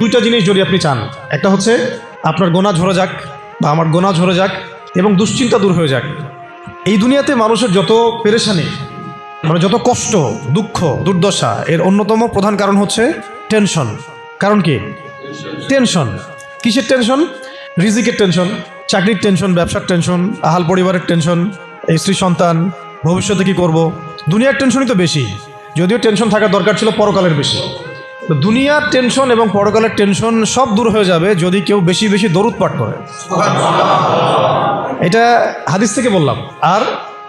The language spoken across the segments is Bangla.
দুইটা জিনিস যদি আপনি চান। একটা হচ্ছে, আপনার গোনা ঝরে যাক বা আমার গোনা ঝরে যাক এবং দুশ্চিন্তা দূর হয়ে যাক। এই দুনিয়াতে মানুষের যত পেরেশানি মানে যত কষ্ট, দুঃখ, দুর্দশা, এর অন্যতম প্রধান কারণ হচ্ছে টেনশন। কারণ কি? টেনশন। কিসের টেনশন? রিজিকের টেনশন, চাকরির টেনশন, ব্যবসার টেনশন, আহাল পরিবারের টেনশন স্ত্রী সন্তান, ভবিষ্যতে কি করব? দুনিয়ার টেনশনই তো বেশি। যদিও টেনশন থাকার দরকার ছিল পরকালের বেশি। তো দুনিয়ার টেনশন এবং পরকালের টেনশন সব দূর হয়ে যাবে যদি কেউ বেশি বেশি দরুদ পাঠ করে। এটা হাদিস থেকে বললাম। আর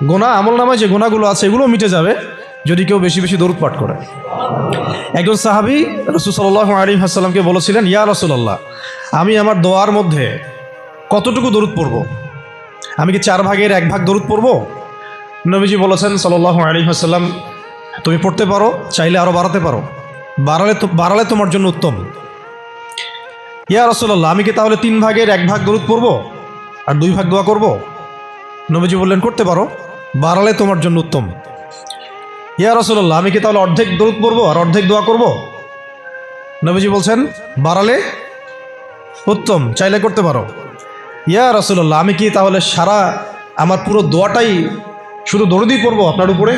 গোনা, আমল নামায় যে গোনাগুলো আছে এগুলো মিটে যাবে যদি কেউ বেশি বেশি দরুদ পাঠ করে। একজন সাহাবি রসুল সাল্লাহ আলী হাসাল্লামকে বলেছিলেন, ইয়া রসুল্লাহ আমি আমার দোয়ার মধ্যে কতটুকু দরুদ পড়ব? আমি কি চার ভাগের এক ভাগ দরুদ পড়ব? নবীজি বলেছেন সাল্লাহ আলী হাসাল্লাম তুমি পড়তে পারো, চাইলে আরও বাড়াতে পারো। বাড়ালে তো বাড়ালে তোমার জন্য উত্তম। ইয়া রসুল্লাহ আমি কি তাহলে তিন ভাগের এক ভাগ দরুদ পড়ব? আর দুই ভাগ দোয়া করব? নবীজি বললেন, করতে পারো। বাড়ালে তোমার জন্য উত্তম। ইয়া রসুল্লাহ আমি কি তাহলে অর্ধেক দরুদ পড়ব আর অর্ধেক দোয়া করব? নবীজি বলছেন, বাড়ালে উত্তম, চাইলে করতে পারো। ইয়া রসুল্লাহ আমি কি তাহলে সারা আমার পুরো দোয়াটাই শুধু দরুদই পড়ব আপনার উপরে?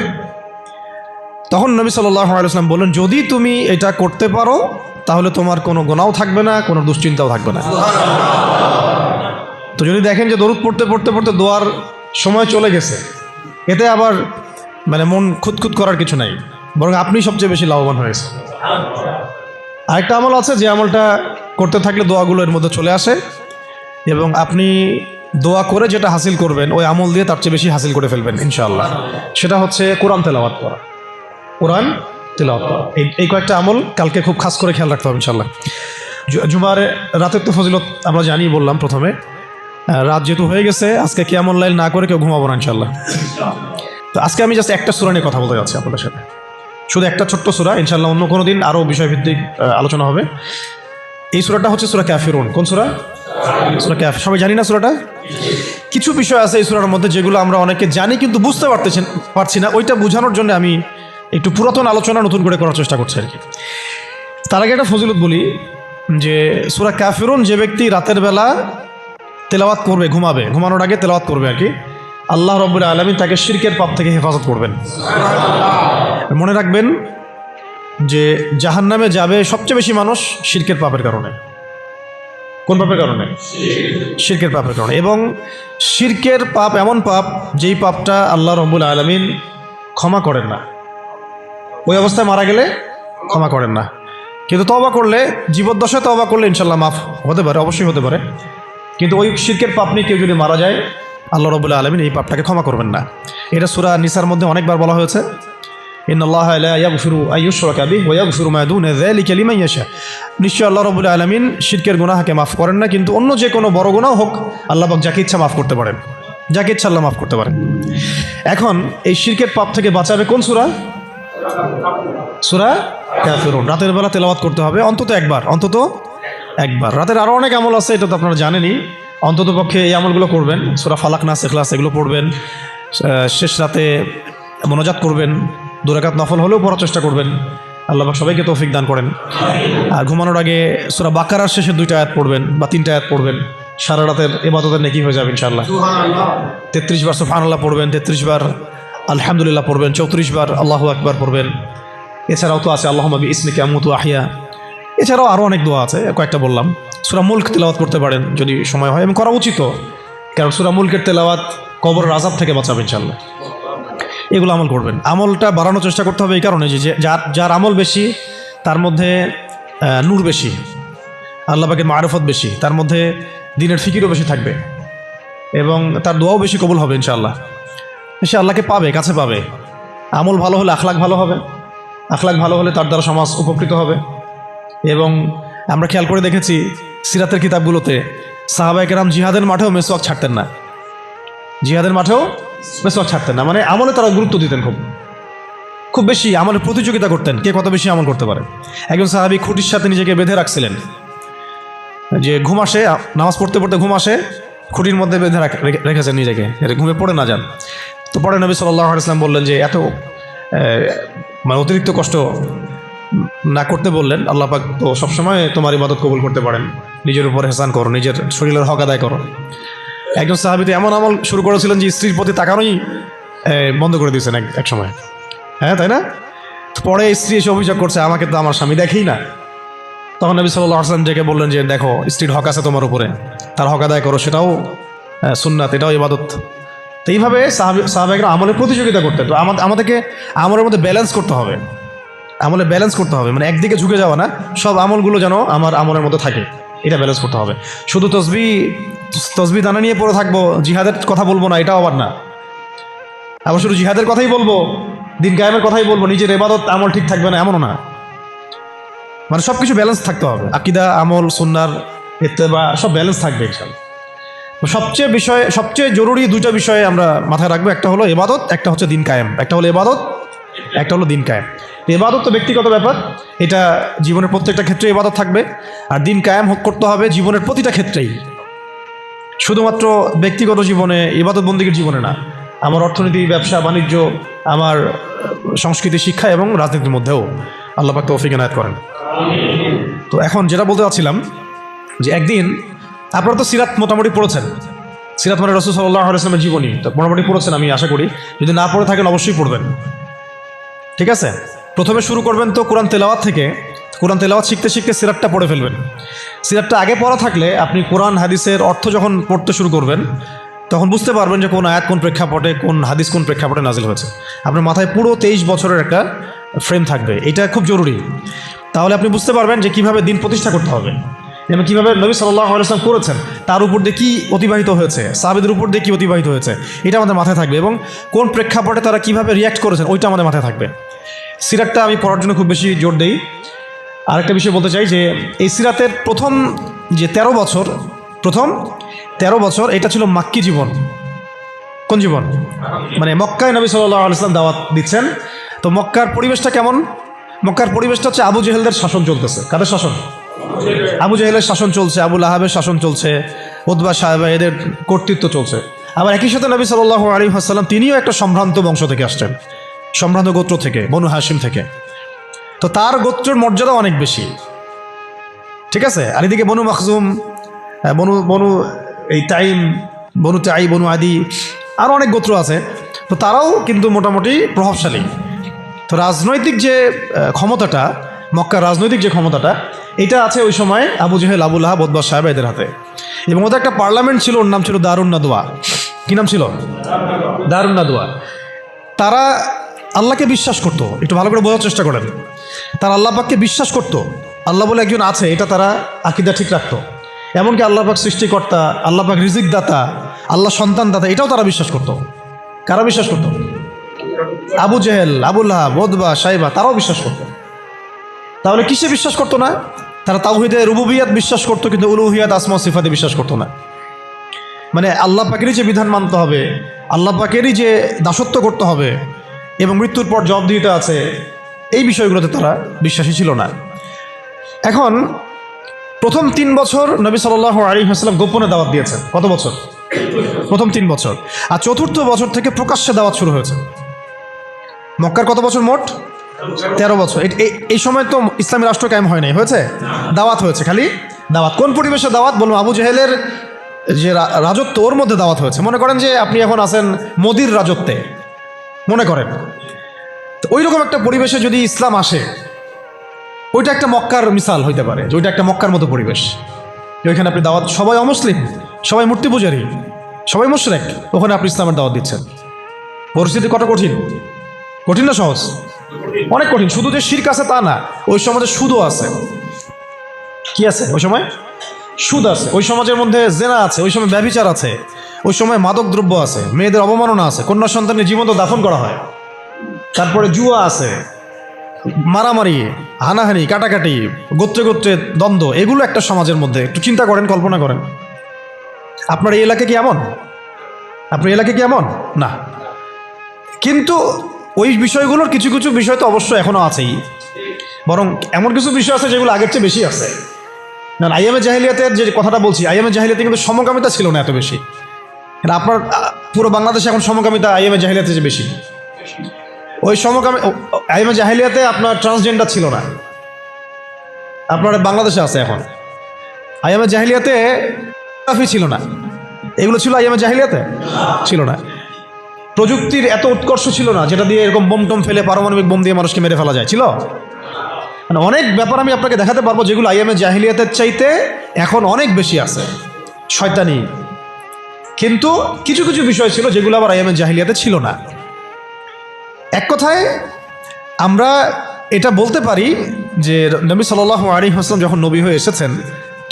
তখন নবী সাল্লাম বললেন, যদি তুমি এটা করতে পারো, তাহলে তোমার কোনো গোনাও থাকবে না, কোনো দুশ্চিন্তাও থাকবে না। তো যদি দেখেন যে দরুদ পড়তে পড়তে পড়তে দোয়ার সময় চলে গেছে, এতে আবার মানে মন খুঁতখুত করার কিছু নাই, বরং আপনি সবচেয়ে বেশি লাভবান হয়েছে আরেকটা আমল আছে, যে আমলটা করতে থাকলে দোয়াগুলো এর মধ্যে চলে আসে, এবং আপনি দোয়া করে যেটা হাসিল করবেন, ওই আমল দিয়ে তার চেয়ে বেশি হাসিল করে ফেলবেন, ইনশাআল্লাহ। সেটা হচ্ছে কোরআন তেলাওয়াত করা। কোরআন তেলাওয়াত এই এই কয়েকটা আমল কালকে খুব খাস করে খেয়াল রাখতে হবে ইনশাআল্লাহ। জু- জুমার রাতের তো ফজিলত আমরা জানি বললাম প্রথমে। রাত যেহেতু হয়ে গেছে, আজকে কেমন লাইল না করে কেউ ঘুমাবো না ইনশাল্লাহ তো আজকে আমি জাস্ট একটা সুরা নিয়ে কথা বলতে যাচ্ছি আপনাদের সাথে। শুধু একটা ছোট্ট সুরা ইনশাল্লাহ অন্য কোনো দিন আরও বিষয়ভিত্তিক আলোচনা হবে। এই সুরাটা হচ্ছে সুরা ক্যাফিরুন কোন সুরা? সুরা ক্যাফ সবাই জানি না সুরাটা? কিছু বিষয় আছে এই সুরার মধ্যে যেগুলো আমরা অনেকে জানি কিন্তু বুঝতে পারতেছেন, পারছি না। ওইটা বোঝানোর জন্য আমি একটু পুরাতন আলোচনা নতুন করে করার চেষ্টা করছে আর কি। তার আগে একটা ফজিলত বলি, যে সুরা ক্যাফিরুন যে ব্যক্তি রাতের বেলা তেলাওয়াত করবে, ঘুমাবে, ঘুমানোর আগে তেলাওয়াত করবে আর কি, আল্লাহ রব্বুল আলমী তাকে শিরকের পাপ থেকে হেফাজত করবেন। মনে রাখবেন যে জাহান্নামে যাবে সবচেয়ে বেশি মানুষ শিরকের পাপের কারণে। কোন পাপের কারণে? শিরকের পাপের কারণে। এবং শিরকের পাপ এমন পাপ, যেই পাপটা আল্লাহ রব্বুল আলমিন ক্ষমা করেন না। ওই অবস্থায় মারা গেলে ক্ষমা করেন না। কিন্তু তবা করলে, জীবদ্দশায় তবা করলে ইনশাল্লাহ মাফ হতে পারে, অবশ্যই হতে পারে। কিন্তু ওই শিরকের পাপ নিয়ে কেউ যদি মারা যায়, আল্লাহ রবুল্লা আলমিন এই পাপটাকে ক্ষমা করবেন না। এটা সুরা নিসার মধ্যে অনেকবার বলা হয়েছে। নিশ্চয় আল্লাহ রবুল্লা আলমিন শিরকের গুনাহাকে মাফ করেন না, কিন্তু অন্য যে কোনো বড় গুণাও হোক, আল্লাহ পাক যাকে ইচ্ছা মাফ করতে পারেন। যাকে ইচ্ছা আল্লাহ মাফ করতে পারেন। এখন এই শিরকের পাপ থেকে বাঁচাবে কোন সুরা? সুরা ক্যাফিরুন রাতের বেলা তেলাওয়াত করতে হবে। অন্তত একবার অন্তত একবার। রাতের আরও অনেক আমল আছে, এটা তো আপনারা জানেনই। অন্তত পক্ষে এই আমলগুলো করবেন। সুরা ফালাক নাস, এখলাস, এগুলো পড়বেন। শেষ রাতে মনোজাত করবেন। দুরাকাত নফল হলেও পড়ার চেষ্টা করবেন। আল্লাহ সবাইকে তৌফিক দান করেন। আর ঘুমানোর আগে সুরা বাকারার শেষে দুইটা আয়াত পড়বেন বা তিনটা আয়াত পড়বেন। সারা রাতের এবাদতের নেকি হয়ে যাবে ইনশাআল্লাহ। তেত্রিশ বার সুফানুল্লাহ পড়বেন, তেত্রিশ বার আলহামদুলিল্লাহ পড়বেন, চৌত্রিশ বার আল্লাহ আকবার পড়বেন। এছাড়াও তো আছে আল্লাহ নবী ইসমিকে আমুতু আহিয়া এছাড়াও আরও অনেক দোয়া আছে, কয়েকটা বললাম। সুরা মুল্ক তেলাওয়াত করতে পারেন যদি সময় হয়, এবং করা উচিত। কারণ সুরা মুল্কের তেলাওয়াত কবর আজাব থেকে বাঁচাবে ইনশাল্লাহ এগুলো আমল করবেন। আমলটা বাড়ানোর চেষ্টা করতে হবে এই কারণে যে যার যার আমল বেশি, তার মধ্যে নূর বেশি, আল্লাহ পাকের মারফত বেশি, তার মধ্যে দিনের ফিকিরও বেশি থাকবে, এবং তার দোয়াও বেশি কবুল হবে ইনশাআল্লাহ। সে আল্লাহকে পাবে, কাছে পাবে। আমল ভালো হলে আখলাখ ভালো হবে। আখলাখ ভালো হলে তার দ্বারা সমাজ উপকৃত হবে। এবং আমরা খেয়াল করে দেখেছি সিরাতের কিতাবগুলোতে সাহাবাইকেরাম জিহাদের মাঠেও মেসওয়াক ছাড়তেন না। জিহাদের মাঠেও মেসওয়াক ছাড়তেন না। মানে আমলে তারা গুরুত্ব দিতেন খুব। খুব বেশি আমলের প্রতিযোগিতা করতেন। কে কত বেশি আমল করতে পারে? একজন সাহাবি খুঁটির সাথে নিজেকে বেঁধে রাখছিলেন। যে ঘুম আসে, নামাজ পড়তে পড়তে ঘুম আসে, খুঁটির মধ্যে বেঁধে রাখ- রেখে- রেখেছেন নিজেকে। ঘুমে পড়ে না যান। তো পরে নবী সাল্লাহ ইসলাম বললেন যে এত মানে অতিরিক্ত কষ্ট না করতে বললেন, আল্লাহ পাক তো সবসময় তোমার ইবাদত কবুল করতে পারেন। নিজের উপর হেসান করো, নিজের শরীরের হক আদায় করো। একজন সাহাবিতে এমন আমল শুরু করেছিলেন যে স্ত্রীর প্রতি তাকানোই বন্ধ করে দিয়েছেন এক এক সময়। হ্যাঁ তাই না? পরে স্ত্রী এসে অভিযোগ করছে, আমাকে তো আমার স্বামী দেখেই না। তখন নবী সাল্লাহ আসলাম ডেকে বললেন যে, দেখো, স্ত্রীর হক আছে তোমার উপরে। তার হক আদায় করো, সেটাও সুন্নাত, এটাও ইবাদত। তো এইভাবে সাহাবি সাহাবাহিকরা আমলের প্রতিযোগিতা করতে তো আমাদের আমাদেরকে আমলের মধ্যে ব্যালেন্স করতে হবে। আমলে ব্যালেন্স করতে হবে। মানে একদিকে ঝুঁকে যাওয়া না, সব আমলগুলো যেন আমার আমলের মধ্যে থাকে। এটা ব্যালেন্স করতে হবে। শুধু তসবি তসবি দানা নিয়ে পড়ে থাকব, জিহাদের কথা বলব না, এটাও আবার না। আবার শুধু জিহাদের কথাই বলব, দিন কায়েমের কথাই বলব, নিজের এবাদত আমল ঠিক থাকবে না, এমনও না। মানে সব কিছু ব্যালেন্স থাকতে হবে। আকিদা, আমল, সুন্নার, ইত্তেবা, সব ব্যালেন্স থাকবে ইনশাল্লাহ সবচেয়ে বিষয়ে, সবচেয়ে জরুরি দুইটা বিষয়ে আমরা মাথায় রাখব। একটা হলো এবাদত একটা হচ্ছে দিন কায়েম। একটা হলো এবাদত একটা হলো দিন কায়েম। এবাদত তো ব্যক্তিগত ব্যাপার, এটা জীবনের প্রত্যেকটা ক্ষেত্রে এবাদত থাকবে। আর দিন কায়েম হোক করতে হবে জীবনের প্রতিটা ক্ষেত্রেই। শুধুমাত্র ব্যক্তিগত জীবনে ইবাদত বন্দীগীর জীবনে না, আমার অর্থনীতি, ব্যবসা, বাণিজ্য, আমার সংস্কৃতি, শিক্ষা এবং রাজনীতির মধ্যেও আল্লাহ পাক তৌফিক এনায়ত করেন। তো এখন যেটা বলতে চাচ্ছিলাম যে একদিন আপনারা তো সিরাত মোটামুটি পড়েছেন। সিরাত মানে রসুল সাল্লাহ আলাইসলামের জীবনী। তো মোটামুটি পড়েছেন আমি আশা করি। যদি না পড়ে থাকেন অবশ্যই পড়বেন। ঠিক আছে? প্রথমে শুরু করবেন তো কোরআন তেলাওয়াত থেকে। কোরআন তেলাওয়াত শিখতে শিখতে সিরাতটা পড়ে ফেলবেন। সিরাতটা আগে পড়া থাকলে আপনি কোরআন, হাদিসের অর্থ যখন পড়তে শুরু করবেন, তখন বুঝতে পারবেন যে কোন আয়াত কোন প্রেক্ষাপটে, কোন হাদিস কোন প্রেক্ষাপটে নাজিল হয়েছে। আপনার মাথায় পুরো তেইশ বছরের একটা ফ্রেম থাকবে। এটা খুব জরুরি। তাহলে আপনি বুঝতে পারবেন যে কীভাবে দিন প্রতিষ্ঠা করতে হবে। যেমন কীভাবে নবী সাল্লাহ আলাইসলাম করেছেন, তার উপর দিয়ে কী অতিবাহিত হয়েছে, সাহাবিদের উপর দিয়ে কী অতিবাহিত হয়েছে, এটা আমাদের মাথায় থাকবে এবং কোন প্রেক্ষাপটে তারা কীভাবে রিয়াক্ট করেছেন, ওইটা আমাদের মাথায় থাকবে। সিরাতটা আমি পড়ার জন্য খুব বেশি জোর দিই। আরেকটা বিষয় বলতে চাই যে, এই সিরাতের প্রথম যে ১৩ বছর, প্রথম ১৩ বছর এটা ছিল মাক্কি জীবন। কোন জীবন? মানে মক্কায় নবী সাল্লাহ আলাইসলাম দাওয়াত দিচ্ছেন। তো মক্কার পরিবেশটা কেমন? মক্কার পরিবেশটা হচ্ছে আবু জেহেলদের শাসন চলতেছে। কাদের শাসন? আবু জাহেলের শাসন চলছে আবুল আহাবের শাসন চলছে উদ্বা সাহেবা এদের কর্তৃত্ব চলছে। আবার একই সাথে নবী সাল্লাহ আলী হাসাল্লাম তিনিও একটা সম্ভ্রান্ত বংশ থেকে আসছেন, সম্ভ্রান্ত গোত্র থেকে, বনু হাসিম থেকে। তো তার গোত্রের মর্যাদা অনেক বেশি। ঠিক আছে? আর এদিকে বনু মখজুম বনু বনু এই টাইম বনু তাই, বনু আদি আরও অনেক গোত্র আছে। তো তারাও কিন্তু মোটামুটি প্রভাবশালী। তো রাজনৈতিক যে ক্ষমতাটা, মক্কার রাজনৈতিক যে ক্ষমতাটা এটা আছে ওই সময় আবু জেহেল আবুল আহাব বদবাস সাহেব এদের হাতে। এবং ওদের একটা পার্লামেন্ট ছিল, ওর নাম ছিল দারুণ নাদোয়া কী নাম ছিল? দারুণ নাদোয়া তারা আল্লাহকে বিশ্বাস করতো, একটু ভালো করে বোঝার চেষ্টা করেন। তারা আল্লাহ পাককে বিশ্বাস করতো। আল্লাহ বলে একজন আছে, এটা তারা আকিদা ঠিক রাখতো। এমনকি আল্লাহ পাক সৃষ্টিকর্তা, আল্লাহ পাক রিজিক দাতা আল্লাহ সন্তান দাতা এটাও তারা বিশ্বাস করতো। কারা বিশ্বাস করতো? আবু জেহেল আবুল্লাহ বদবা সাইবা, তারাও বিশ্বাস করতো। তাহলে কিসে বিশ্বাস করতো না? তারা তাওহিদে রুবুবিয়াত বিশ্বাস করতো, কিন্তু উলুহিয়াত আসমা সিফাতে বিশ্বাস করতো না। মানে আল্লাহ পাকেরই যে বিধান মানতে হবে, আল্লাহ পাকেরই যে দাসত্ব করতে হবে, এবং মৃত্যুর পর জব দিতে আছে, এই বিষয়গুলোতে তারা বিশ্বাসী ছিল না। এখন, প্রথম তিন বছর নবী সাল্লাহ আলী হাসলাম গোপনে দাওয়াত দিয়েছেন। কত বছর? প্রথম তিন বছর। আর চতুর্থ বছর থেকে প্রকাশ্যে দাওয়াত শুরু হয়েছে। মক্কার কত বছর মোট? তেরো বছর। এই সময় তো ইসলামী রাষ্ট্র কায়েম হয় নাই, হয়েছে? দাওয়াত হয়েছে খালি। দাওয়াত। কোন পরিবেশে দাওয়াত? বলুন, আবু জেহেলের যে রাজত্ব, ওর মধ্যে দাওয়াত হয়েছে। মনে করেন যে আপনি এখন আছেন মোদির রাজত্বে। মনে করেন। ওই রকম একটা পরিবেশে যদি ইসলাম আসে, ওইটা একটা মক্কার মিসাল হইতে পারে, যে ওইটা একটা মক্কার মতো পরিবেশ। ওইখানে আপনি দাওয়াত সবাই অমুসলিম, সবাই মূর্তি পূজারী, সবাই মুশরেক, ওখানে আপনি ইসলামের দাওয়াত দিচ্ছেন। পরিস্থিতি কত কঠিন? কঠিন না সহজ? অনেক কঠিন। শুধু যে শির্ক আছে তা না, ওই সমাজে সুদও আছে। কি আছে ওই সময়? সুদ আছে। ওই সমাজের মধ্যে জেনা আছে, ওই সময় ব্যভিচার আছে, ওই সময় মাদক দ্রব্য আছে, মেয়েদের অবমাননা আছে, কন্যা সন্তানের জীবন্ত দাফন করা হয়। তারপরে জুয়া আছে, মারামারি, হানাহানি, কাটাকাটি, গোত্রে গোত্রে দ্বন্দ্ব, এগুলো একটা সমাজের মধ্যে। একটু চিন্তা করেন, কল্পনা করেন। আপনার এই এলাকা কি এমন? আপনার এলাকা কি এমন? না। কিন্তু ওই বিষয়গুলোর কিছু কিছু বিষয় তো অবশ্যই এখনও আছেই। বরং এমন কিছু বিষয় আছে যেগুলো আগের চেয়ে বেশি আছে। না আইএমএ জাহিলিয়াতের যে কথাটা বলছি আইএমএ জাহিলিয়াতে কিন্তু সমকামিতা ছিল না এত বেশি। আপনার পুরো বাংলাদেশে এখন সমকামিতা আইএমএ জাহিলিয়াতে যে বেশি। ওই সমকামী আইএমএ জাহিলিয়াতে আপনার ট্রান্সজেন্ডার ছিল না। আপনার বাংলাদেশে আছে এখন। আইএমএ জাহিলিয়াতে ছিল না। এগুলো ছিল আইএমএ জাহিলিয়াতে? ছিল না। প্রযুক্তির এত উৎকর্ষ ছিল না, যেটা দিয়ে এরকম বোম টোম ফেলে পারমাণবিক বোম দিয়ে মানুষকে মেরে ফেলা যায়, ছিল? মানে অনেক ব্যাপার আমি আপনাকে দেখাতে পারব যেগুলো আইএমএ জাহিলিয়াতের চাইতে এখন অনেক বেশি আছে, শয়তানি। কিন্তু কিছু কিছু বিষয় ছিল যেগুলো আবার আইএমএ জাহিলিয়াতে ছিল না। এক কথায়, আমরা এটা বলতে পারি যে নবী সাল্লাহ আলী হাসলাম যখন নবী হয়ে এসেছেন,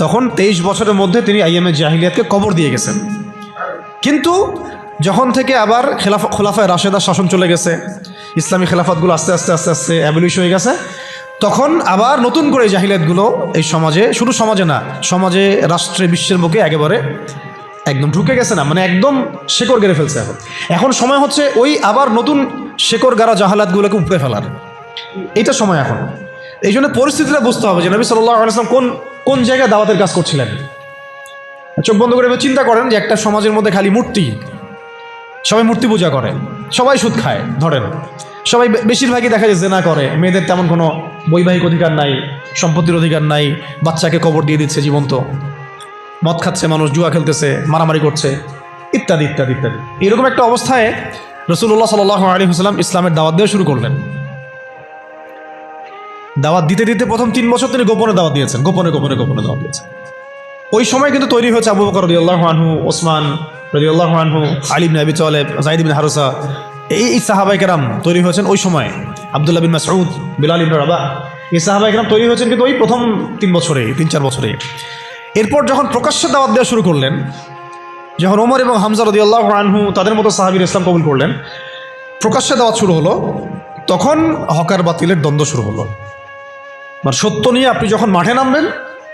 তখন তেইশ বছরের মধ্যে তিনি আইএমএ জাহিলিয়াতকে কবর দিয়ে গেছেন। কিন্তু যখন থেকে আবার খেলাফ, খোলাফায় রাশেদার শাসন চলে গেছে, ইসলামী খেলাফতগুলো আস্তে আস্তে আস্তে আস্তে অ্যাবলিশ হয়ে গেছে, তখন আবার নতুন করে এই জাহিলিয়াতগুলো এই সমাজে, শুধু সমাজে না, সমাজে, রাষ্ট্রে, বিশ্বের বুকে একেবারে একদম ঢুকে গেছে না মানে একদম শেকড় গেড়ে ফেলছে এখন। এখন সময় হচ্ছে ওই আবার নতুন শেকড় গাড়া জাহালাতগুলোকে উপড়ে ফেলার। এইটা সময় এখন। এই জন্য পরিস্থিতিটা বুঝতে হবে যে নবী সাল্লাহ আলাইসলাম কোন কোন জায়গায় দাওয়াতের কাজ করছিলেন। চোখ বন্ধ করে চিন্তা করেন যে একটা সমাজের মধ্যে খালি মূর্তি সবাই মূর্তি পূজা করে, সবাই সুদ খায়, ধরেন। সবাই বেশিরভাগই দেখা যায় জেনা করে, মেয়েদের তেমন কোনো বৈবাহিক অধিকার নাই, সম্পত্তির অধিকার নাই, বাচ্চাকে কবর দিয়ে দিচ্ছে জীবন্ত। মদ খাচ্ছে মানুষ, জুয়া খেলতেছে, মারামারি করছে, ইত্যাদি ইত্যাদি ইত্যাদি। এরকম একটা অবস্থায় রসুল্লাহ সাল আলী হুসালাম ইসলামের দাওয়াত দেওয়া শুরু করলেন। দাওয়াত দিতে দিতে প্রথম তিন বছর তিনি গোপনে দাওয়াত দিয়েছেন, গোপনে গোপনে গোপনে দাওয়াত দিয়েছেন। ওই সময় কিন্তু তৈরি হয়েছে আবু বকর আল্লাহ আনহু, ওসমান রদিয়াল্লাহ আনহু আলিম নাবি চলেব জাহিদ বিন হারুসা, এই এই সাহাবাই কেরাম তৈরি হয়েছেন ওই সময়। আবদুল্লাহ বিন মাসউদ, বিলাল ইবন রাবা। এই সাহাবাই কেরাম তৈরি হয়েছেন কিন্তু ওই প্রথম তিন বছরে, তিন চার বছরে। এরপর যখন প্রকাশ্যে দাওয়াত দেওয়া শুরু করলেন, যখন ওমর এবং হামজা রদিয়াল্লাহ আনহু তাদের মতো সাহাবির ইসলাম কবুল করলেন, প্রকাশ্যে দাওয়াত শুরু হলো, তখন হকার বাতিলের দ্বন্দ্ব শুরু হলো। মানে সত্য নিয়ে আপনি যখন মাঠে নামবেন,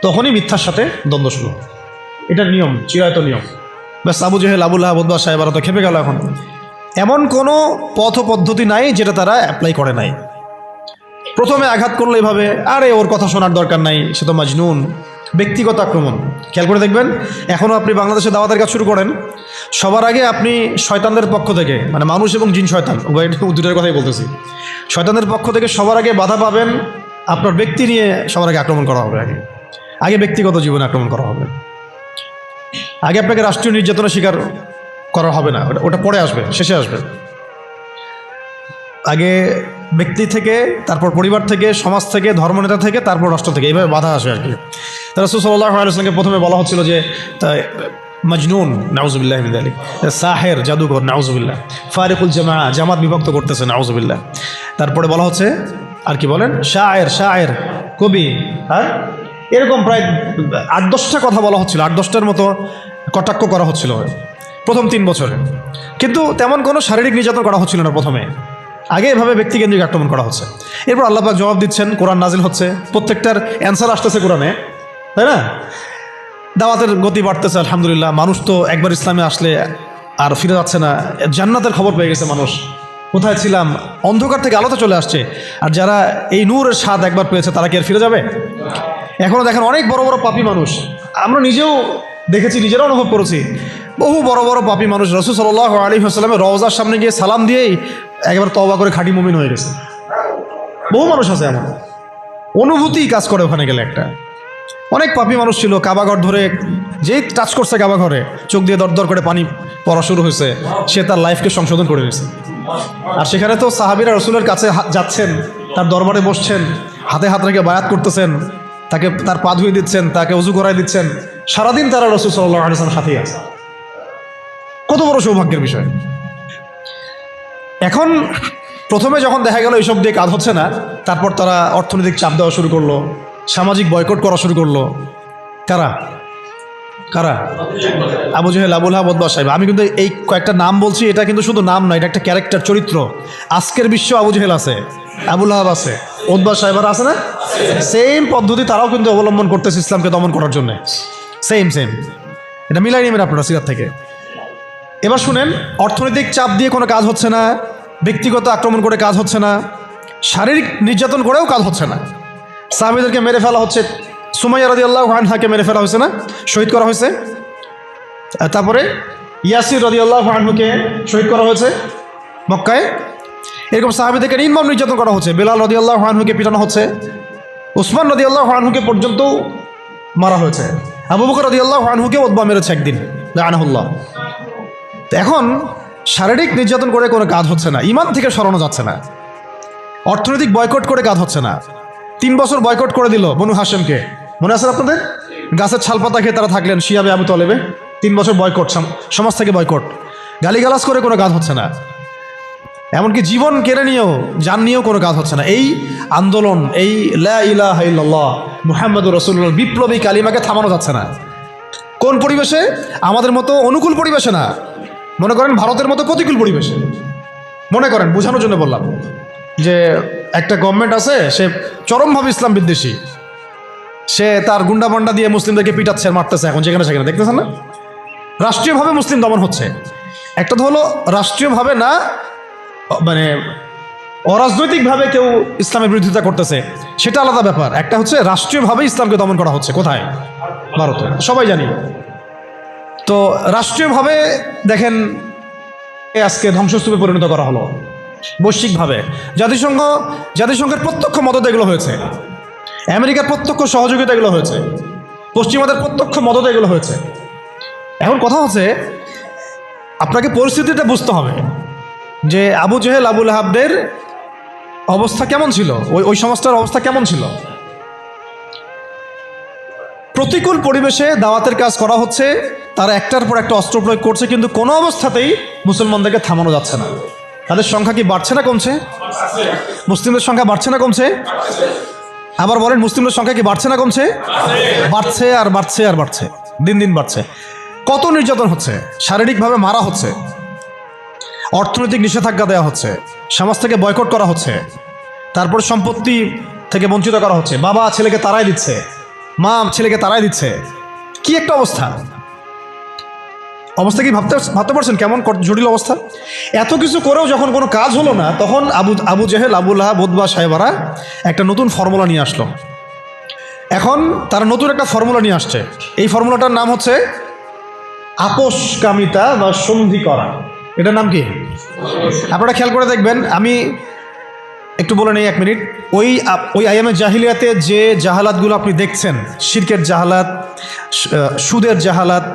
তখনই মিথ্যার সাথে দ্বন্দ্ব শুরু। হবে। এটার নিয়ম, চিরায়ত নিয়ম। ব্যাস, আবু জহেল আবুল্লাহ বদবা সাহেবারা তো খেপে গেল এখন। এমন কোনো পথ পদ্ধতি নাই যেটা তারা অ্যাপ্লাই করে নাই। প্রথমে আঘাত করল এভাবে, আরে ওর কথা শোনার দরকার নাই, সে তো মাজনুন। ব্যক্তিগত আক্রমণ, খেয়াল করে দেখবেন এখনও আপনি বাংলাদেশে দাওয়াতের কাজ শুরু করেন। সবার আগে আপনি শয়তানদের পক্ষ থেকে মানে মানুষ এবং জিন শয়তান, উভয় দুটোর কথাই বলতেছি। শয়তানদের পক্ষ থেকে সবার আগে বাধা পাবেন, আপনার ব্যক্তি নিয়ে সবার আগে আক্রমণ করা হবে আগে। আগে ব্যক্তিগত জীবনে আক্রমণ করা হবে। আগে আপনাকে রাষ্ট্রীয় নির্যাতনের শিকার করা হবে না। ওটা পরে আসবে, শেষে আসবে। আগে ব্যক্তি থেকে, তারপর পরিবার থেকে, সমাজ থেকে, ধর্মনেতা থেকে, তারপর রাষ্ট্র থেকে, এইভাবে বাধা আসে আর কি। তারা সুসল্লাহ আলুসলামকে প্রথমে বলা হচ্ছিল যে মজনুন, নাউজুবিল্লাহ আলী সাহের জাদুঘর নাউজুবিল্লাহ। ফারিকুল জামা জামাত বিভক্ত করতেছে, নাউজুবিল্লাহ। তারপরে বলা হচ্ছে, আর কি বলেন? শায়ের শায়ের, কবি হ্যাঁ? এরকম প্রায় আট দশটা কথা বলা হচ্ছিল, আট দশটার মতো কটাক্ষ করা হচ্ছিল প্রথম তিন বছরে। কিন্তু তেমন কোনো শারীরিক নির্যাতন করা হচ্ছিল না প্রথমে। আগে এভাবে ব্যক্তিকেন্দ্রিক আক্রমণ করা হচ্ছে। এরপর আল্লাপাক জবাব দিচ্ছেন, কোরআন নাজিল হচ্ছে। প্রত্যেকটার অ্যান্সার আসতেছে কোরআনে, তাই না? দাওয়াতের গতি বাড়তেছে, আলহামদুলিল্লাহ। মানুষ তো একবার ইসলামে আসলে আর ফিরে যাচ্ছে না। জান্নাতের খবর পেয়ে গেছে মানুষ। কোথায় ছিলাম? অন্ধকার থেকে আলোতে চলে আসছে। আর যারা এই নূরের স্বাদ একবার পেয়েছে, তারা কি আর ফিরে যাবে? এখনও দেখেন অনেক বড় বড় পাপি মানুষ। আমরা নিজেও দেখেছি, নিজেরা অনুভব করেছি। বহু বড় বড় পাপি মানুষ। রসুল সাল্লাহ আলী আসসালামের রওজার সামনে গিয়ে সালাম দিয়েই একেবারে তবা করে খাঁটি মুমিন হয়ে গেছে। বহু মানুষ আছে এমন। অনুভূতি কাজ করে ওখানে গেলে একটা। অনেক পাপি মানুষ ছিল, কাবাঘর ধরে যেই টাচ করছে কাবাঘরে, চোখ দিয়ে দর দর করে পানি পড়া শুরু হয়েছে। সে তার লাইফকে সংশোধন করে নিয়েছে। আর সেখানে তো সাহাবিরা রসুলের কাছে যাচ্ছেন, তার দরবারে বসছেন, হাতে হাত রেখে বায়াত করতেছেন। তাকে তার পা ধুয়ে দিচ্ছেন, তাকে উজু করাই দিচ্ছেন। সারাদিন তারা রসুল সাল্লাহ আলিয়ার সাথেই আছে। কত বড় সৌভাগ্যের বিষয়। এখন প্রথমে যখন দেখা গেল এইসব দিয়ে কাজ হচ্ছে না, তারপর তারা অর্থনৈতিক চাপ দেওয়া শুরু করল, সামাজিক বয়কট করা শুরু করল। কারা? কারা? আবু জহেল, আবুল হাবদ্বা সাহেব। আমি কিন্তু এই কয়েকটা নাম বলছি, এটা কিন্তু শুধু নাম নয়, এটা একটা ক্যারেক্টার, চরিত্র। আজকের বিশ্ব আবু জহেল আছে, আবুল হাব আছে ওদবা সাহেবার আছে না? সেম পদ্ধতি তারাও কিন্তু অবলম্বন করতেছে ইসলামকে দমন করার জন্য। সেম সেম এটা মিলাই নেবেন আপনারা সিরাত থেকে। এবার শুনেন, অর্থনৈতিক চাপ দিয়ে কোনো কাজ হচ্ছে না, ব্যক্তিগত আক্রমণ করে কাজ হচ্ছে না, শারীরিক নির্যাতন করেও কাজ হচ্ছে না। সাহাবিদেরকে মেরে ফেলা হচ্ছে সুমাইয়া রদি আল্লাহ আনহাকে মেরে ফেলা হয়েছে না? শহীদ করা হয়েছে। তারপরে ইয়াসির রদি আল্লাহ আনহুকে শহীদ করা হয়েছে মক্কায়। এরকম সাহাবিদেরকে নির্মম নির্যাতন করা হচ্ছে। বেলাল রদি আল্লাহ আনহুকে পিটানো হচ্ছে। উসমান রদি আল্লাহ আনহুকে পর্যন্ত মারা হয়েছে। আবু বকর রদি আল্লাহ আনহুকে ওদবা মেরেছে একদিন আনহুল্লাহ তো এখন শারীরিক নির্যাতন করে কোনো কাজ হচ্ছে না। ইমান থেকে সরানো যাচ্ছে না। অর্থনৈতিক বয়কট করে কাজ হচ্ছে না। তিন বছর বয়কট করে দিল বনু হাসেমকে মনে আছে আপনাদের? গাছের ছালপাতা খেয়ে তারা থাকলেন শিয়াবে আবু তলেবে। তিন বছর বয়কট সমাজ থেকে বয়কট। গালিগালাজ করে কোনো কাজ হচ্ছে না। এমনকি জীবন কেড়ে নিয়েও যান নিয়েও কোনো কাজ হচ্ছে না। এই আন্দোলন, এই লা ইলাহা ইল্লাল্লাহ, মুহাম্মদুর রসুল্লাহ বিপ্লবী কালিমাকে থামানো যাচ্ছে না। কোন পরিবেশে? আমাদের মতো অনুকূল পরিবেশে না। মনে করেন ভারতের মতো প্রতিকূল পরিবেশে। মনে করেন, বোঝানোর জন্য বললাম যে একটা গভর্নমেন্ট আছে, সে চরমভাবে ইসলাম বিদ্বেষী। সে তার গুন্ডা বান্ডা দিয়ে মুসলিমদেরকে পিটাচ্ছে মারতেছে এখন, যেখানে সেখানে, দেখতেছেন না? রাষ্ট্রীয়ভাবে মুসলিম দমন হচ্ছে। একটা তো হলো রাষ্ট্রীয়ভাবে না মানে অরাজনৈতিকভাবে কেউ ইসলামের বিরোধিতা করতেছে, সেটা আলাদা ব্যাপার। একটা হচ্ছে রাষ্ট্রীয়ভাবে ইসলামকে দমন করা হচ্ছে, কোথায়? ভারতে, সবাই জানি। তো রাষ্ট্রীয়ভাবে দেখেন আজকে ধ্বংসস্তূপে পরিণত করা হলো, বৈশ্বিকভাবে। জাতিসংঘ, জাতিসংঘের প্রত্যক্ষ মদত এগুলো হয়েছে। আমেরিকার প্রত্যক্ষ সহযোগিতা এগুলো হয়েছে। পশ্চিমাদের প্রত্যক্ষ মদত এগুলো হয়েছে। এখন কথা হচ্ছে, আপনাকে পরিস্থিতিটা বুঝতে হবে যে আবু জেহেল আবুল হাবদের অবস্থা কেমন ছিল? ওই ওই সমাজটার অবস্থা কেমন ছিল? প্রতিকূল পরিবেশে দাওয়াতের কাজ করা হচ্ছে, তারা একটার পর একটা অস্ত্র প্রয়োগ করছে, কিন্তু কোনো অবস্থাতেই মুসলমানদেরকে থামানো যাচ্ছে না। তাদের সংখ্যা কি বাড়ছে না কমছে? মুসলিমদের সংখ্যা বাড়ছে না কমছে? আবার বলেন, মুসলিমদের সংখ্যা কি বাড়ছে না কমছে? বাড়ছে আর বাড়ছে আর বাড়ছে। দিন দিন বাড়ছে। কত নির্যাতন হচ্ছে? শারীরিকভাবে মারা হচ্ছে। অর্থনৈতিক নিষেধাজ্ঞা দেওয়া হচ্ছে। সমাজ থেকে বয়কট করা হচ্ছে। তারপর সম্পত্তি থেকে বঞ্চিত করা হচ্ছে। বাবা ছেলেকে তারাই দিচ্ছে। মা ছেলেকে তারাই দিচ্ছে। কি একটা অবস্থা। অবস্থা কি ভাবতে ভাবতে পারছেন? কেমন জটিল অবস্থা? এত কিছু করেও যখন কোনো কাজ হলো না, তখন আবু আবু জেহেল আবুল্লাহ বোধবা সাহেবারা একটা নতুন ফর্মুলা নিয়ে আসলো। এখন তারা নতুন একটা ফর্মুলা নিয়ে আসছে। এই ফর্মুলাটার নাম হচ্ছে আপোষকামিতা বা সন্ধি করা এটার নাম কি? আপনারা খেয়াল করে দেখবেন, আমি একটু বলে নেই এক মিনিট। ওই ওই আইএমএ জাহিলিয়াতে যে জাহালাতগুলো আপনি দেখছেন, শিরকের জাহালাত সুদের জাহালাত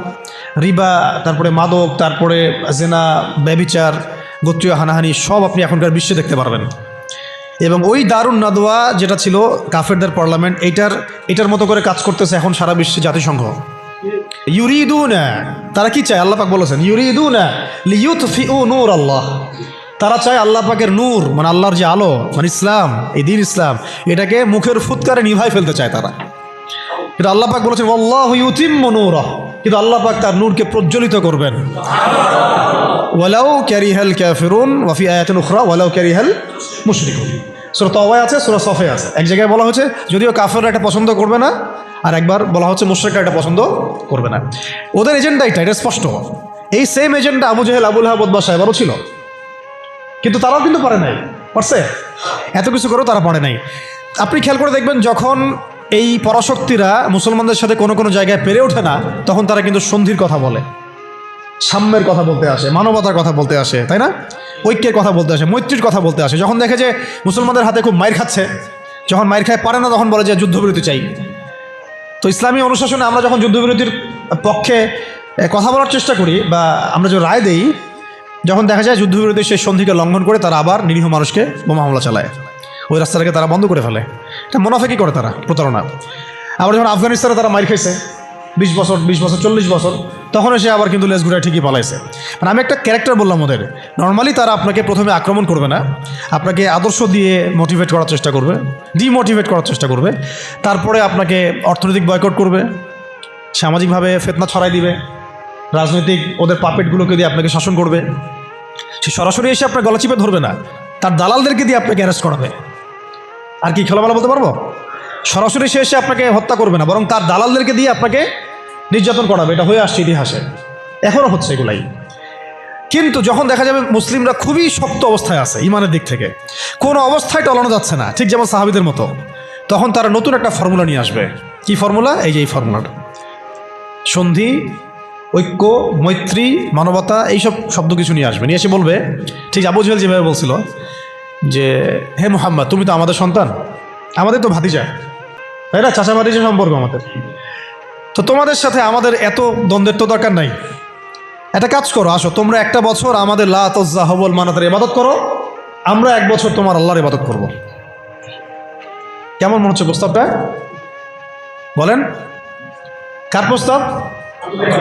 রিবা, তারপরে মাদক, তারপরে জেনা, ব্যবিচার, গোত্রীয় হানাহানি, সব আপনি এখনকার বিশ্বে দেখতে পারবেন। এবং ওই দারুণ নাদোয়া যেটা ছিল কাফেরদের পার্লামেন্ট, এইটার, এটার মতো করে কাজ করতেছে এখন সারা বিশ্বে জাতিসংঘ। ইউরিদু না তারা কি চায়? আল্লাহ পাক বলেছেন ইউরিদু না নূর আল্লাহ তারা চায় আল্লাহ পাকের নূর মানে আল্লাহর যে আলো মানে ইসলাম, এই দিন ইসলাম, এটাকে মুখের ফুৎকারে নিভাই ফেলতে চায় তারা। এটা আল্লাহ পাক বলেছেন আল্লাহ ইউতিম নূর কিন্তু আল্লাহ পাক তার নূরকে প্রজ্বলিত করবেন। ওয়ালাউ ক্যারিহাল ক্যাফিরুন ওয়াফি আয়াতুন উখরা ওয়ালাউ ক্যারিহাল মুশরিকুন। সুরা তওয়ায় আছে, সুরা সফে আছে। এক জায়গায় বলা হয়েছে, যদিও কাফেররা এটা পছন্দ করবে না, আর একবার বলা হচ্ছে মুশরিকরা এটা পছন্দ করবে না। ওদের এজেন্ডা এটা এটা স্পষ্ট। এই সেম এজেন্ডা আবু জাহেল, আবুল হাবদ বা সাহেবারও ছিল। কিন্তু তারাও কিন্তু পারে নাই, পারছে? এত কিছু করেও তারা পারে নাই। আপনি খেয়াল করে দেখবেন, যখন এই পরাশক্তিরা মুসলমানদের সাথে কোনো কোনো জায়গায় পেরে ওঠে না, তখন তারা কিন্তু সন্ধির কথা বলে। সাম্যের কথা বলতে আসে, মানবতার কথা বলতে আসে, তাই না? ঐক্যের কথা বলতে আসে, মৈত্রীর কথা বলতে আসে। যখন দেখে যে মুসলমানদের হাতে খুব মাইর খাচ্ছে, যখন মাইর খায়, পারে না, তখন বলে যে যুদ্ধবিরতি চাই। তো ইসলামী অনুশাসনে আমরা যখন যুদ্ধবিরতির পক্ষে কথা বলার চেষ্টা করি বা আমরা যে রায় দেই, যখন দেখা যায় যুদ্ধবিরতির সেই সন্ধিকে লঙ্ঘন করে তারা আবার নিরীহ মানুষকে বোমা হামলা চালায়। ওই রাস্তাটাকে তারা বন্ধ করে ফেলে। এটা মুনাফেকি করে তারা, প্রতারণা। আবার যখন আফগানিস্তানে তারা মাইর খাইছে, বিশ বছর বিশ বছর, চল্লিশ বছর তখন সে আবার কিন্তু ঘুরে ঠিকই পালাইছে। মানে আমি একটা ক্যারেক্টার বললাম ওদের নর্মালি তারা আপনাকে প্রথমে আক্রমণ করবে না, আপনাকে আদর্শ দিয়ে মোটিভেট করার চেষ্টা করবে ডিমোটিভেট করার চেষ্টা করবে, তারপরে আপনাকে অর্থনৈতিক বয়কট করবে, সামাজিকভাবে ফেতনা ছড়াই দিবে, রাজনৈতিক ওদের পাপেটগুলোকে দিয়ে আপনাকে শাসন করবে। সে সরাসরি এসে আপনার গলা চিপে ধরবে না, তার দালালদেরকে দিয়ে আপনাকে অ্যারেস্ট করাবে। আর কি খেলাবেলা বলতে পারব? সরাসরি সে এসে আপনাকে হত্যা করবে না, বরং তার দালালদেরকে দিয়ে আপনাকে নির্যাতন করাবে, এটা হয়ে আসছে ইতিহাসে। এখনও হচ্ছে এগুলাই। কিন্তু যখন দেখা যাবে মুসলিমরা খুবই শক্ত অবস্থায় আছে ইমানের দিক থেকে, কোনো অবস্থায় টলানো যাচ্ছে না, ঠিক যেমন সাহাবিদের মতো। তখন তারা নতুন একটা ফর্মুলা নিয়ে আসবে। কি ফর্মুলা? এই যে এই ফর্মুলাটা সন্ধি, ঐক্য, মৈত্রী, মানবতা, এইসব শব্দ কিছু নিয়ে আসবে। নিয়ে এসে বলবে, ঠিক আবু জহেল যেভাবে বলছিল যে, হে মোহাম্মদ, তুমি তো আমাদের সন্তান। আমাদের তো ভাতিজা। তাই না? চাচামারি যে সম্পর্ক আমাদের। তো তোমাদের সাথে আমাদের এত দ্বন্দ্বের তো দরকার নাই। একটা কাজ করো, আসো। তোমরা একটা বছর আমাদের লাতজ্জা হবল মানাতের ইবাদত করো। আমরা এক বছর তোমার আল্লাহর ইবাদত করব। কেমন মনে হচ্ছে প্রস্তাবটা? বলেন। কার প্রস্তাব?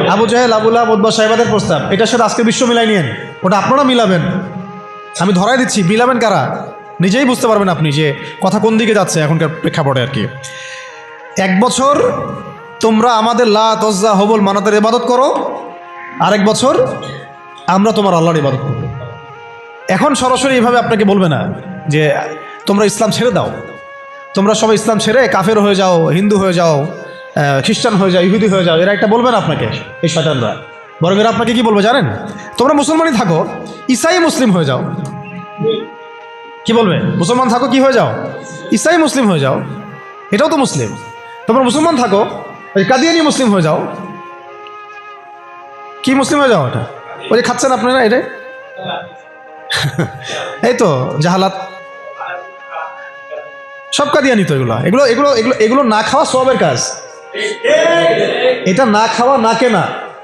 আবু জাহেল আবুল্লাহ বোধবা সাহেবাদের প্রস্তাব। এটার সাথে আজকে বিশ্ব মিলাই নিয়েন। ওটা আপনারা মিলাবেন। আমি ধরাই দিচ্ছি মিলাবেন কারা? নিজেই বুঝতে পারবেন আপনি যে কথা কোন দিকে যাচ্ছে এখনকার প্রেক্ষাপটে আর কি। এক বছর তোমরা আমাদের লা তজ্জা হবল মানাতের ইবাদত করো, আরেক বছর আমরা তোমার আল্লাহর ইবাদত করব। এখন সরাসরি এভাবে আপনাকে বলবে না যে তোমরা ইসলাম ছেড়ে দাও। তোমরা সবাই ইসলাম ছেড়ে কাফের হয়ে যাও, হিন্দু হয়ে যাও খ্রিস্টান হয়ে যাও, ইহুদি হয়ে যাও, এরা একটা বলবে না আপনাকে, এই শয়তানরা। বরং এরা আপনাকে কি বলবে জানেন? তোমরা মুসলমানই থাকো ইসাই মুসলিম হয়ে যাও। কি বলবে? মুসলমান থাকো, কি হয়ে যাও? ইসাই মুসলিম হয়ে যাও। এটাও তো মুসলিম। তোমরা মুসলমান থাকো, ওই কাদিয়ানি মুসলিম হয়ে যাও। কি মুসলিম হয়ে যাও এটা? ওই যে খাচ্ছেন আপনারা এটা? এই তো, জাহালাত। সব কাদিয়ানি তো এগুলো। এগুলো এগুলো এগুলো এগুলো না খাওয়া সবের কাজ। এটা না খাওয়া, না কেনা।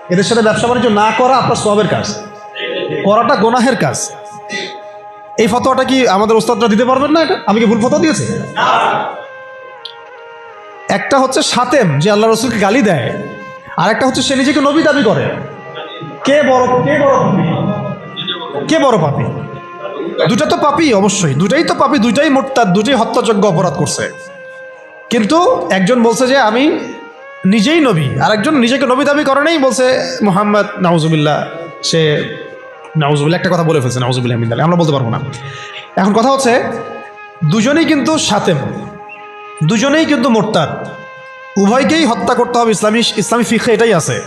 এদের সাথে ব্যবসা বাণিজ্য না করা আপনার সবের কাজ। করাটা গোনাহের কাজ। এই ফতোয়াটা কি আমাদের ওস্তাদরা দিতে পারবেন না এটা? আমি কি ভুল ফটো দিয়েছি? একটা হচ্ছে সাতেম, যে আল্লাহ রসুলকে গালি দেয়। আর একটা হচ্ছে সে নিজেকে নবী দাবি করে। কে বড় কে বড়? কে বড় পাপি? দুটা তো পাপি অবশ্যই। দুটাই তো পাপি দুইটাই মোট্টার দুটাই হত্যাযোগ্য অপরাধ করছে। কিন্তু একজন বলছে যে আমি নিজেই নবী আর একজন নিজেকে নবী দাবি করে নেই, বলছে মোহাম্মদ, নাউজুবিল্লাহ, সে নাউজুবিল্লাহ, একটা কথা বলে ফেলছে, নাউজুবিল্লাহ মিন্দালে আমরা বলতে পারব না। এখন কথা হচ্ছে, দুজনেই কিন্তু সাতেম দুজনেই কিন্তু মোরতাদ। উভয়কেই হত্যা করতে হবে ইসলামী ইসলামী ফিখে এটাই আছে।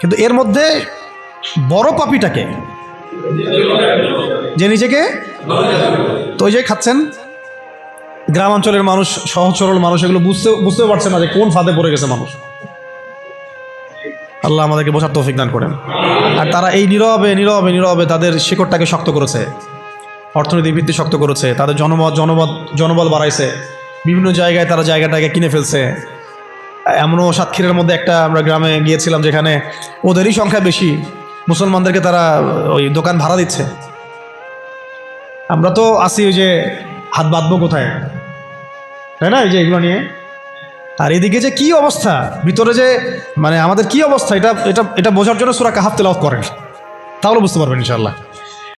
কিন্তু এর মধ্যে বড় পাপিটাকে, যে নিজেকে তো যে খাচ্ছেন গ্রামাঞ্চলের মানুষ সহজ সরল মানুষ, এগুলো বুঝতে, বুঝতেও পারছে না যে কোন ফাঁদে পড়ে গেছে মানুষ। আল্লাহ আমাদেরকে বোঝার তৌফিক দান করেন। আর তারা এই নীরবে নীরবে নীরবে তাদের শিকড়টাকে শক্ত করেছে। অর্থনৈতিক ভিত্তি শক্ত করেছে, তাদের জনমত জনমত, জনবল বাড়াইছে। বিভিন্ন জায়গায় তারা জায়গাটাকে কিনে ফেলছে। এমনও সাতক্ষীরের মধ্যে একটা আমরা গ্রামে গিয়েছিলাম যেখানে ওদেরই সংখ্যা বেশি। মুসলমানদেরকে তারা ওই দোকান ভাড়া দিচ্ছে। আমরা তো আসি ওই যে হাত বাঁধবো কোথায়? তাই না? এই যে এগুলো নিয়ে। আর এদিকে যে কি অবস্থা? ভিতরে যে মানে আমাদের কি অবস্থা? এটা এটা এটা বোঝার জন্য সুরা কাহাফ তেলাওয়াত করেন। তাহলে বুঝতে পারবেন ইনশাল্লাহ